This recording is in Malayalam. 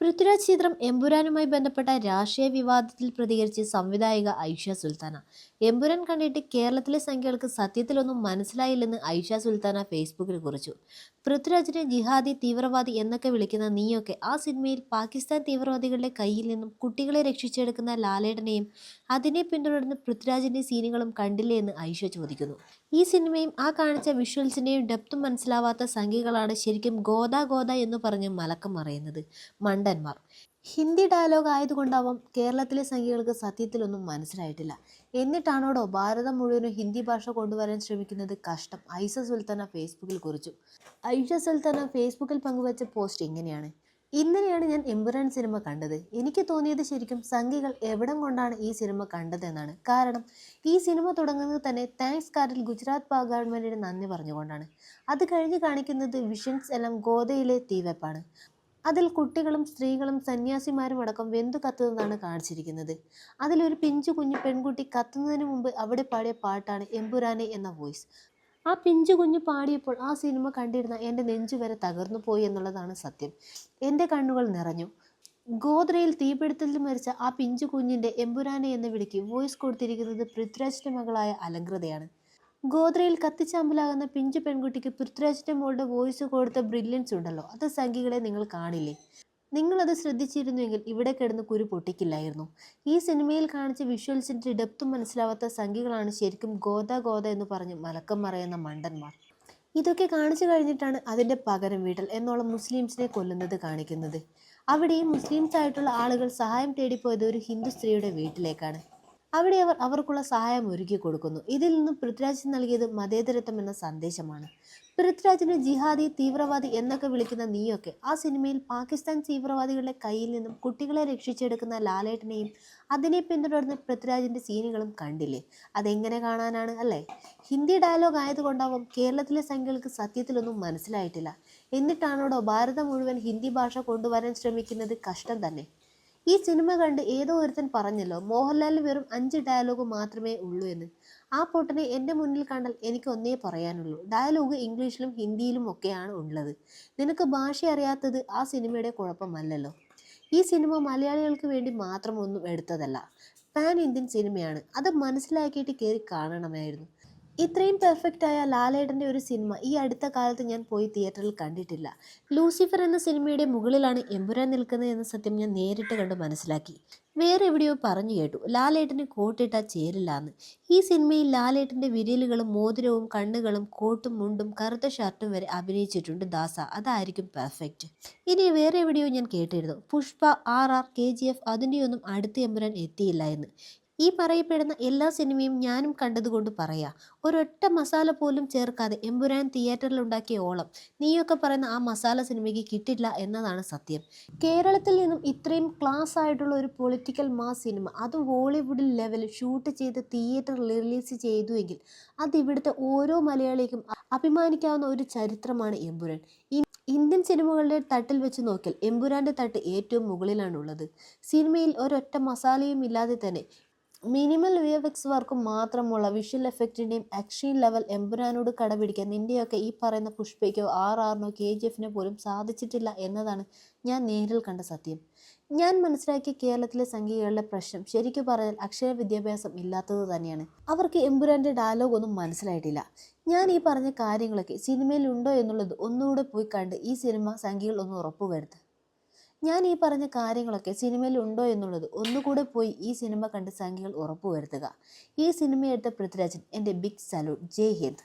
പൃഥ്വിരാജ് ചിത്രം എമ്പുരാനുമായി ബന്ധപ്പെട്ട രാഷ്ട്രീയ വിവാദത്തിൽ പ്രതികരിച്ച് സംവിധായിക ഐഷ സുൽത്താന. എമ്പുരാൻ കണ്ടിട്ട് കേരളത്തിലെ സംഖ്യകൾക്ക് സത്യത്തിലൊന്നും മനസ്സിലായില്ലെന്ന് ഐഷ സുൽത്താന ഫേസ്ബുക്കിൽ കുറിച്ചു. പൃഥ്വിരാജിനെ ജിഹാദി തീവ്രവാദി എന്നൊക്കെ വിളിക്കുന്ന നീയൊക്കെ ആ സിനിമയിൽ പാകിസ്ഥാൻ തീവ്രവാദികളുടെ കയ്യിൽ നിന്നും കുട്ടികളെ രക്ഷിച്ചെടുക്കുന്ന ലാലേട്ടനെയും അതിനെ പിന്തുടർന്ന് പൃഥ്വിരാജിന്റെ സീനുകളും കണ്ടില്ലേ എന്ന് ഐഷ ചോദിക്കുന്നു. ഈ സിനിമയും ആ കാണിച്ച വിഷ്വൽസിന്റെയും ഡെപ്തും മനസ്സിലാവാത്ത സംഖ്യകളാണ് ശരിക്കും ഗോദ ഗോദ എന്ന് പറഞ്ഞ് മലക്കം മറയുന്നത്. മണ്ടന്മാർ ഹിന്ദി ഡയലോഗ് ആയതുകൊണ്ടാവാം കേരളത്തിലെ സംഖ്യകൾക്ക് സത്യത്തിലൊന്നും മനസ്സിലായിട്ടില്ല. എന്നിട്ടാണോടോ ഭാരതം മുഴുവനും ഹിന്ദി ഭാഷ കൊണ്ടുവരാൻ ശ്രമിക്കുന്നത് കഷ്ടം. ഐഷ സുൽത്താന ഫേസ്ബുക്കിൽ കുറിച്ചു. ഐഷ സുൽത്താന ഫേസ്ബുക്കിൽ പങ്കുവച്ച പോസ്റ്റ് ഇങ്ങനെയാണ്. ഇന്നലെയാണ് ഞാൻ എമ്പുരാൻ സിനിമ കണ്ടത്. എനിക്ക് തോന്നിയത് ശരിക്കും സംഘികൾ എവിടം കൊണ്ടാണ് ഈ സിനിമ കണ്ടതെന്നാണ്. കാരണം ഈ സിനിമ തുടങ്ങുന്നത് തന്നെ താങ്ക്സ് കാർഡിൽ ഗുജറാത്ത് ഗവൺമെന്റിന് നന്ദി പറഞ്ഞുകൊണ്ടാണ്. അത് കഴിഞ്ഞ് കാണിക്കുന്നത് വിഷൻസ് എല്ലാം ഗോദയിലെ തീവെപ്പാണ്. അതിൽ കുട്ടികളും സ്ത്രീകളും സന്യാസിമാരും അടക്കം വെന്തു കത്തുന്നതാണ് കാണിച്ചിരിക്കുന്നത്. അതിലൊരു പിഞ്ചു കുഞ്ഞു പെൺകുട്ടി കത്തുന്നതിന് മുമ്പ് അവിടെ പാടിയ പാട്ടാണ് എമ്പുരാനെ എന്ന വോയിസ്. ആ പിഞ്ചു കുഞ്ഞു പാടിയപ്പോൾ ആ സിനിമ കണ്ടിരുന്ന എന്റെ നെഞ്ചു വരെ തകർന്നു പോയി എന്നുള്ളതാണ് സത്യം. എന്റെ കണ്ണുകൾ നിറഞ്ഞു. ഗോദ്രയിൽ തീപിടുത്തത്തിൽ മരിച്ച ആ പിഞ്ചു കുഞ്ഞിന്റെ എമ്പുരാനെ എന്ന വിളിക്ക് വോയിസ് കൊടുത്തിരിക്കുന്നത് പൃഥ്വിരാജിന്റെ മകളായ അലങ്കൃതയാണ്. ഗോദ്രയിൽ കത്തിച്ചാമ്പലാകുന്ന പിഞ്ചു പെൺകുട്ടിക്ക് പൃഥ്വിരാജിന്റെ മോളുടെ വോയിസ് കൊടുത്ത ബ്രില്യൻസ് ഉണ്ടല്ലോ. അത് സംഖ്യകളെ നിങ്ങൾ കാണില്ലേ? നിങ്ങളത് ശ്രദ്ധിച്ചിരുന്നുവെങ്കിൽ ഇവിടെ കിടന്ന് കുരു പൊട്ടിക്കില്ലായിരുന്നു. ഈ സിനിമയിൽ കാണിച്ച വിഷ്വൽസിന്റെ ഡെപ്തും മനസ്സിലാവാത്ത സംഖ്യകളാണ് ശരിക്കും ഗോദ ഗോദ എന്ന് പറഞ്ഞ് മലക്കം മറയുന്ന മണ്ടന്മാർ. ഇതൊക്കെ കാണിച്ചു കഴിഞ്ഞിട്ടാണ് അതിന്റെ പകരം വീട്ടൽ എന്നുള്ള മുസ്ലിംസിനെ കൊല്ലുന്നത് കാണിക്കുന്നത്. അവിടെയും മുസ്ലിംസ് ആയിട്ടുള്ള ആളുകൾ സഹായം തേടിപ്പോയത് ഒരു ഹിന്ദു സ്ത്രീയുടെ വീട്ടിലേക്കാണ്. അവിടെ അവർ അവർക്കുള്ള സഹായം ഒരുക്കി കൊടുക്കുന്നു. ഇതിൽ നിന്നും പൃഥ്വിരാജ് നൽകിയത് മതേതരത്വം എന്ന സന്ദേശമാണ്. പൃഥ്വിരാജിനെ ജിഹാദി തീവ്രവാദി എന്നൊക്കെ വിളിക്കുന്ന നീയൊക്കെ ആ സിനിമയിൽ പാകിസ്ഥാൻ തീവ്രവാദികളുടെ കയ്യിൽ നിന്നും കുട്ടികളെ രക്ഷിച്ചെടുക്കുന്ന ലാലേട്ടനെയും അതിനെ പിന്തുടർന്ന് പൃഥ്വിരാജിന്റെ സീനുകളും കണ്ടില്ലേ? അതെങ്ങനെ കാണാനാണ് അല്ലേ? ഹിന്ദി ഡയലോഗ് ആയതുകൊണ്ടാവും കേരളത്തിലെ സംഖ്യകൾക്ക് സത്യത്തിലൊന്നും മനസ്സിലായിട്ടില്ല. എന്നിട്ടാണോടോ ഭാരതം മുഴുവൻ ഹിന്ദി ഭാഷ കൊണ്ടുവരാൻ ശ്രമിക്കുന്നത് കഷ്ടം തന്നെ. ഈ സിനിമ കണ്ട് ഏതോ ഒരുത്തൻ പറഞ്ഞല്ലോ മോഹൻലാലിന് വെറും അഞ്ച് ഡയലോഗ് മാത്രമേ ഉള്ളൂ എന്ന്. ആ പൊട്ടനെ എന്റെ മുന്നിൽ കണ്ടാൽ എനിക്ക് ഒന്നേ പറയാനുള്ളൂ. ഡയലോഗ് ഇംഗ്ലീഷിലും ഹിന്ദിയിലും ഒക്കെയാണ് ഉള്ളത്. നിനക്ക് ഭാഷ അറിയാത്തത് ആ സിനിമയുടെ കുഴപ്പമല്ലല്ലോ. ഈ സിനിമ മലയാളികൾക്ക് വേണ്ടി മാത്രമൊന്നും എടുത്തതല്ല. പാൻ ഇന്ത്യൻ സിനിമയാണ്. അത് മനസ്സിലാക്കിയിട്ട് കയറി കാണണമായിരുന്നു. ഇത്രയും പെർഫെക്റ്റ് ആയ ലാലേട്ടന്റെ ഒരു സിനിമ ഈ അടുത്ത കാലത്ത് ഞാൻ പോയി തിയേറ്ററിൽ കണ്ടിട്ടില്ല. ലൂസിഫർ എന്ന സിനിമയുടെ മുകളിലാണ് എമ്പുരാൻ നിൽക്കുന്നത് എന്ന സത്യം ഞാൻ നേരിട്ട് കണ്ട് മനസ്സിലാക്കി. വേറെ എവിടെയോ പറഞ്ഞു കേട്ടു. ലാലേട്ടന് കോട്ടിട്ടാ ചേരില്ല എന്ന് ഈ സിനിമയിൽ ലാലേട്ടന്റെ വിരലുകളും മോതിരവും കണ്ണുകളും കോട്ടും മുണ്ടും കറുത്ത ഷർട്ടും വരെ അഭിനയിച്ചിട്ടുണ്ട് ദാസ. അതായിരിക്കും പെർഫെക്റ്റ് ഇനി വേറെ എവിടെയോ ഞാൻ കേട്ടിരുന്നു. Pushpa R R K G F അതിന്റെയൊന്നും അടുത്ത് എമ്പുരാൻ എത്തിയില്ല എന്ന്. ഈ പറയപ്പെടുന്ന എല്ലാ സിനിമയും ഞാനും കണ്ടതുകൊണ്ട് പറയാ. ഒരൊറ്റ മസാല പോലും ചേർക്കാതെ എമ്പുരാൻ തിയേറ്ററിൽ ഉണ്ടാക്കിയ ഓളം നീയൊക്കെ പറയുന്ന ആ മസാല സിനിമയ്ക്ക് കിട്ടില്ല എന്നതാണ് സത്യം. കേരളത്തിൽ നിന്നും ഇത്രയും ക്ലാസ് ആയിട്ടുള്ള ഒരു പൊളിറ്റിക്കൽ മാസ് സിനിമ അത് ബോളിവുഡിൽ ലെവലിൽ ഷൂട്ട് ചെയ്ത് തിയേറ്ററിൽ റിലീസ് ചെയ്തുവെങ്കിൽ അത് ഇവിടുത്തെ ഓരോ മലയാളിക്കും അഭിമാനിക്കാവുന്ന ഒരു ചരിത്രമാണ് എമ്പുരാൻ. ഇന്ത്യൻ സിനിമകളുടെ തട്ടിൽ വെച്ച് നോക്കിയാൽ എമ്പുരാന്റെ തട്ട് ഏറ്റവും മുകളിലാണുള്ളത്. സിനിമയിൽ ഒരൊറ്റ മസാലയും ഇല്ലാതെ തന്നെ minimal V F X work മാത്രമുള്ള വിഷ്വൽ എഫക്റ്റിന്റെയും ആക്ഷൻ ലെവൽ എമ്പുരാനോട് കടപിടിക്കാൻ നിന്റെയൊക്കെ ഈ പറയുന്ന പുഷ്പയ്ക്കോ ആർ ആറിനോ കെ ജി എഫിനോ പോലും സാധിച്ചിട്ടില്ല എന്നതാണ് ഞാൻ നേരിൽ കണ്ട സത്യം. ഞാൻ മനസ്സിലാക്കിയ കേരളത്തിലെ സംഗീതങ്ങളുടെ പ്രശ്നം ശരിക്കും പറഞ്ഞാൽ അക്ഷര വിദ്യാഭ്യാസം ഇല്ലാത്തത് തന്നെയാണ്. അവർക്ക് എമ്പുരാന്റെ ഡയലോഗ് ഒന്നും മനസ്സിലായിട്ടില്ല. ഞാൻ ഈ പറഞ്ഞ കാര്യങ്ങളൊക്കെ സിനിമയിലുണ്ടോ എന്നുള്ളത് ഒന്നുകൂടെ പോയി കണ്ട് ഈ സിനിമ സംഖ്യകൾ ഒന്ന് ഉറപ്പുവരുത്ത് ഞാൻ ഈ പറഞ്ഞ കാര്യങ്ങളൊക്കെ സിനിമയിൽ ഉണ്ടോ എന്നുള്ളത് ഒന്നുകൂടെ പോയി ഈ സിനിമ കണ്ട സംഖ്യകൾ ഉറപ്പുവരുത്തുക. ഈ സിനിമയെടുത്ത പൃഥ്വിരാജൻ എന്റെ ബിഗ് സല്യൂട്ട്. ജയ് ഹിന്ദ്.